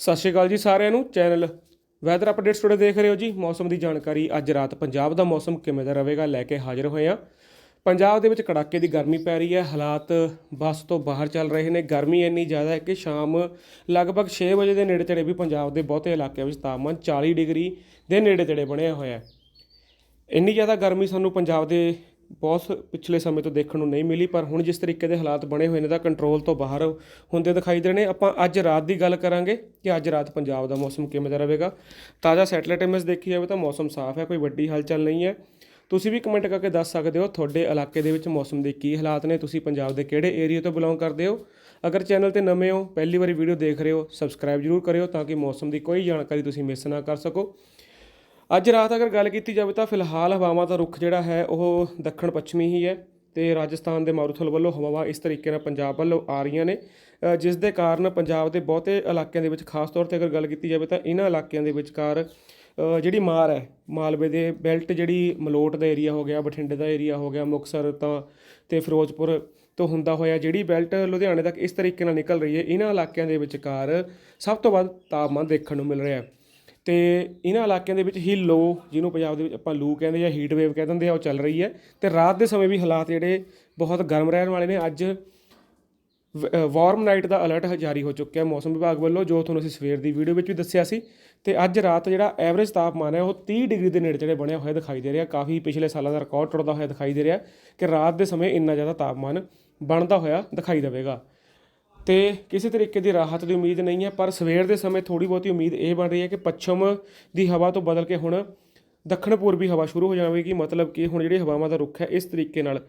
ਸਤਿ ਸ਼੍ਰੀ ਅਕਾਲ ਜੀ ਸਾਰਿਆਂ ਨੂੰ, ਚੈਨਲ ਵੈਦਰ ਅਪਡੇਟਸ ਟੁਡੇ ਦੇਖ ਰਹੇ ਹੋ ਜੀ। ਮੌਸਮ ਦੀ ਜਾਣਕਾਰੀ ਅੱਜ ਰਾਤ ਪੰਜਾਬ ਦਾ ਮੌਸਮ ਕਿਵੇਂ ਦਾ ਰਹੇਗਾ ਲੈ ਕੇ ਹਾਜ਼ਰ ਹੋਏ ਆ ਪੰਜਾਬ ਦੇ ਵਿੱਚ ਕੜਾਕੇ ਦੀ ਗਰਮੀ ਪੈ ਰਹੀ ਹੈ, ਹਾਲਾਤ ਬਸ ਤੋਂ ਬਾਹਰ ਚੱਲ ਰਹੇ ਨੇ। ਗਰਮੀ ਇੰਨੀ ਜ਼ਿਆਦਾ ਹੈ ਕਿ ਸ਼ਾਮ ਲਗਭਗ 6 ਵਜੇ ਦੇ ਨੇੜੇ ਤੇੜੇ ਵੀ ਪੰਜਾਬ ਦੇ ਬਹੁਤੇ ਇਲਾਕਿਆਂ ਵਿੱਚ ਤਾਪਮਾਨ 40 ਡਿਗਰੀ ਦੇ ਨੇੜੇ ਤੇੜੇ ਬਣਿਆ ਹੋਇਆ ਹੈ। ਇੰਨੀ ਜ਼ਿਆਦਾ ਗਰਮੀ ਸਾਨੂੰ ਪੰਜਾਬ ਦੇ ਬਹੁਤ ਪਿਛਲੇ ਸਮੇਂ ਤੋਂ ਦੇਖਣ ਨੂੰ ਨਹੀਂ ਮਿਲੀ, ਪਰ ਹੁਣ ਜਿਸ ਤਰੀਕੇ ਦੇ ਹਾਲਾਤ ਬਣੇ ਹੋਏ ਨੇ ਤਾਂ ਕੰਟਰੋਲ ਤੋਂ ਬਾਹਰ ਹੁੰਦੇ ਦਿਖਾਈ ਦੇ ਰਹੇ ਨੇ। ਆਪਾਂ ਅੱਜ ਰਾਤ ਦੀ ਗੱਲ ਕਰਾਂਗੇ ਕਿ ਅੱਜ ਰਾਤ ਪੰਜਾਬ ਦਾ ਮੌਸਮ ਕਿਵੇਂ ਦਾ ਰਹੇਗਾ। ਤਾਜ਼ਾ ਸੈਟਲਾਈਟ ਇਮੇਜ ਦੇਖੀ ਜਾਵੇ ਤਾਂ ਮੌਸਮ ਸਾਫ਼ ਹੈ, ਕੋਈ ਵੱਡੀ ਹਲਚਲ ਨਹੀਂ ਹੈ। ਤੁਸੀਂ ਵੀ ਕਮੈਂਟ ਕਰਕੇ ਦੱਸ ਸਕਦੇ ਹੋ ਤੁਹਾਡੇ ਇਲਾਕੇ ਦੇ ਵਿੱਚ ਮੌਸਮ ਦੇ ਕੀ ਹਾਲਾਤ ਨੇ, ਤੁਸੀਂ ਪੰਜਾਬ ਦੇ ਕਿਹੜੇ ਏਰੀਆ ਤੋਂ ਬਿਲੋਂਗ ਕਰਦੇ ਹੋ। ਅਗਰ ਚੈਨਲ ਤੇ ਨਵੇਂ ਹੋ, ਪਹਿਲੀ ਵਾਰੀ ਵੀਡੀਓ ਦੇਖ ਰਹੇ ਹੋ ਸਬਸਕ੍ਰਾਈਬ ਜਰੂਰ ਕਰਿਓ ਤਾਂ ਕਿ ਮੌਸਮ ਦੀ ਕੋਈ ਜਾਣਕਾਰੀ ਤੁਸੀਂ ਮਿਸ ਨਾ ਕਰ ਸਕੋ। ਅੱਜ ਰਾਤ ਅਗਰ ਗੱਲ ਕੀਤੀ ਜਾਵੇ ਤਾਂ ਫਿਲਹਾਲ ਹਵਾਵਾਂ ਦਾ ਰੁਖ ਜਿਹੜਾ ਹੈ, ਉਹ ਦੱਖਣ ਪੱਛਮੀ ਹੀ ਹੈ ਤੇ ਰਾਜਸਥਾਨ ਦੇ ਮਾਰੂਥਲ ਵੱਲੋਂ ਹਵਾਵਾਂ ਇਸ ਤਰੀਕੇ ਨਾਲ ਪੰਜਾਬ ਵੱਲੋਂ ਆ ਰਹੀਆਂ ਨੇ। ਜਿਸ ਦੇ ਕਾਰਨ ਪੰਜਾਬ ਦੇ ਬਹੁਤੇ ਇਲਾਕਿਆਂ ਦੇ ਵਿੱਚ, ਖਾਸ ਤੌਰ ਤੇ ਅਗਰ ਗੱਲ ਕੀਤੀ ਜਾਵੇ ਤਾਂ ਇਹਨਾਂ ਇਲਾਕਿਆਂ ਦੇ ਵਿਚਕਾਰ ਜਿਹੜੀ ਮਾਰ ਹੈ, ਮਾਲਵੇ ਦੇ ਬੈਲਟ ਜਿਹੜੀ ਮਲੋਟ ਦਾ ਏਰੀਆ ਹੋ ਗਿਆ, ਬਠਿੰਡੇ ਦਾ ਏਰੀਆ ਹੋ ਗਿਆ ਮੁਕਸਰ ਤਾਂ ਤੇ ਫਿਰੋਜ਼ਪੁਰ ਤੋਂ ਹੁੰਦਾ ਹੋਇਆ ਜਿਹੜੀ ਬੈਲਟ ਲੁਧਿਆਣੇ ਤੱਕ ਇਸ ਤਰੀਕੇ ਨਾਲ ਨਿਕਲ ਰਹੀ ਹੈ ਇਹਨਾਂ ਇਲਾਕਿਆਂ ਦੇ ਵਿਚਕਾਰ ਸਭ ਤੋਂ ਵੱਧ ਤਾਪਮਾਨ ਦੇਖਣ ਨੂੰ ਮਿਲ ਰਿਹਾ ਹੈ। ਤੇ ਇਹਨਾਂ ਇਲਾਕਿਆਂ ਦੇ ਵਿੱਚ ਹੀ ਲੋ, ਜਿਹਨੂੰ ਪੰਜਾਬ ਦੇ ਵਿੱਚ ਆਪਾਂ ਲੂ ਕਹਿੰਦੇ ਜਾਂ ਹੀਟ ਵੇਵ ਕਹਿ ਦਿੰਦੇ ਆ, ਉਹ ਚੱਲ ਰਹੀ ਹੈ। ਤੇ ਰਾਤ ਦੇ ਸਮੇਂ ਵੀ ਹਾਲਾਤ ਜਿਹੜੇ ਬਹੁਤ ਗਰਮ ਰਹਿਣ ਵਾਲੇ ਨੇ। ਅੱਜ ਵਾਰਮ ਨਾਈਟ ਦਾ ਅਲਰਟ ਜਾਰੀ ਹੋ ਚੁੱਕਿਆ ਹੈ ਮੌਸਮ ਵਿਭਾਗ ਵੱਲੋਂ, ਜੋ ਤੁਹਾਨੂੰ ਅਸੀਂ ਸਵੇਰ ਦੀ ਵੀਡੀਓ ਵਿੱਚ ਵੀ ਦੱਸਿਆ ਸੀ। ਤੇ ਅੱਜ ਰਾਤ ਜਿਹੜਾ ਐਵਰੇਜ ਤਾਪਮਾਨ ਹੈ, ਉਹ 30 ਡਿਗਰੀ ਦੇ ਨੇੜੇ ਤੇੜੇ ਬਣਿਆ ਹੋਇਆ ਦਿਖਾਈ ਦੇ ਰਿਹਾ। ਕਾਫੀ ਪਿਛਲੇ ਸਾਲਾਂ ਦਾ ਰਿਕਾਰਡ ਟੁੱਟਦਾ ਹੋਇਆ ਦਿਖਾਈ ਦੇ ਰਿਹਾ ਕਿ ਰਾਤ ਦੇ ਸਮੇਂ ਇੰਨਾ ਜ਼ਿਆਦਾ ਤਾਪਮਾਨ ਬਣਦਾ ਹੋਇਆ ਦਿਖਾਈ ਦੇਵੇਗਾ। ਤੇ ਕਿਸੇ ਤਰੀਕੇ ਦੀ ਰਾਹਤ ਦੀ ਉਮੀਦ ਨਹੀਂ ਹੈ, ਪਰ ਸਵੇਰ ਦੇ ਸਮੇਂ ਥੋੜੀ ਬਹੁਤੀ ਉਮੀਦ ਇਹ ਬਣ ਰਹੀ ਹੈ ਕਿ ਪੱਛਮ ਦੀ ਹਵਾ ਤੋਂ ਬਦਲ ਕੇ ਹੁਣ ਦੱਖਣ ਪੂਰਬੀ ਹਵਾ ਸ਼ੁਰੂ ਹੋ ਜਾਵੇਗੀ। ਮਤਲਬ ਕਿ ਹੁਣ ਜਿਹੜੀ ਹਵਾਵਾਂ ਦਾ ਰੁੱਖ ਹੈ, ਇਸ ਤਰੀਕੇ ਨਾਲ,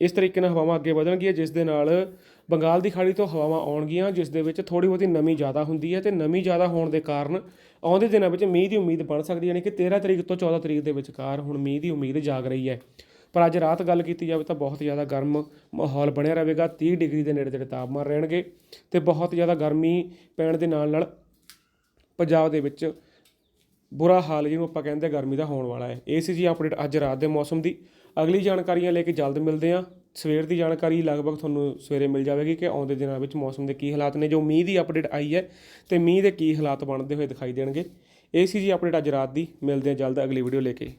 ਇਸ ਤਰੀਕੇ ਨਾਲ ਹਵਾਵਾਂ ਅੱਗੇ ਵਧਣਗੀਆਂ, ਜਿਸ ਦੇ ਨਾਲ ਬੰਗਾਲ ਦੀ ਖਾੜੀ ਤੋਂ ਹਵਾਵਾਂ ਆਉਣਗੀਆਂ, ਜਿਸ ਦੇ ਵਿੱਚ ਥੋੜੀ ਬਹੁਤੀ ਨਮੀ ਜ਼ਿਆਦਾ ਹੁੰਦੀ ਹੈ ਤੇ ਨਮੀ ਜ਼ਿਆਦਾ ਹੋਣ ਦੇ ਕਾਰਨ ਆਉਂਦੇ ਦਿਨਾਂ ਵਿੱਚ ਮੀਂਹ ਦੀ ਉਮੀਦ ਬਣ ਸਕਦੀ ਹੈ, ਯਾਨੀ ਕਿ 13 ਤਰੀਕ ਤੋਂ 14 ਤਰੀਕ ਦੇ ਵਿਚਕਾਰ ਹੁਣ ਮੀਂਹ ਦੀ ਉਮੀਦ ਜਾਗ ਰਹੀ ਹੈ। ਪਰ ਅੱਜ ਰਾਤ ਗੱਲ ਕੀਤੀ ਜਾਵੇ ਤਾਂ ਬਹੁਤ ਜ਼ਿਆਦਾ ਗਰਮ ਮਾਹੌਲ ਬਣਿਆ ਰਹੇਗਾ। 30 ਡਿਗਰੀ ਦੇ ਨੇੜੇ ਤੇੜੇ ਤਾਪਮਾਨ ਰਹਿਣਗੇ ਤੇ ਬਹੁਤ ਜ਼ਿਆਦਾ ਗਰਮੀ ਪੈਣ ਦੇ ਨਾਲ ਨਾਲ ਪੰਜਾਬ ਦੇ ਵਿੱਚ ਬੁਰਾ ਹਾਲ ਜਿਹਨੂੰ ਆਪਾਂ ਕਹਿੰਦੇ ਗਰਮੀ ਦਾ ਹੋਣ ਵਾਲਾ ਹੈ। ਇਹ ਸੀ ਜੀ ਅਪਡੇਟ ਅੱਜ ਰਾਤ ਦੇ ਮੌਸਮ ਦੀ। ਅਗਲੀ ਜਾਣਕਾਰੀਆਂ ਲੈ ਕੇ ਜਲਦ ਮਿਲਦੇ ਹਾਂ। ਸਵੇਰ ਦੀ ਜਾਣਕਾਰੀ ਲਗਭਗ ਤੁਹਾਨੂੰ ਸਵੇਰੇ ਮਿਲ ਜਾਵੇਗੀ ਕਿ ਆਉਂਦੇ ਦਿਨਾਂ ਵਿੱਚ ਮੌਸਮ ਦੇ ਕੀ ਹਾਲਾਤ ਨੇ। ਜੋ ਮੀਂਹ ਦੀ ਅਪਡੇਟ ਆਈ ਹੈ ਤੇ ਮੀਂਹ ਦੇ ਕੀ ਹਾਲਾਤ ਬਣਦੇ ਹੋਏ ਦਿਖਾਈ ਦੇਣਗੇ। ਇਹ ਸੀ ਜੀ ਅਪਡੇਟ ਅੱਜ ਰਾਤ ਦੀ। ਮਿਲਦੇ ਹਾਂ ਜਲਦ ਅਗਲੀ ਵੀਡੀਓ ਲੈ ਕੇ।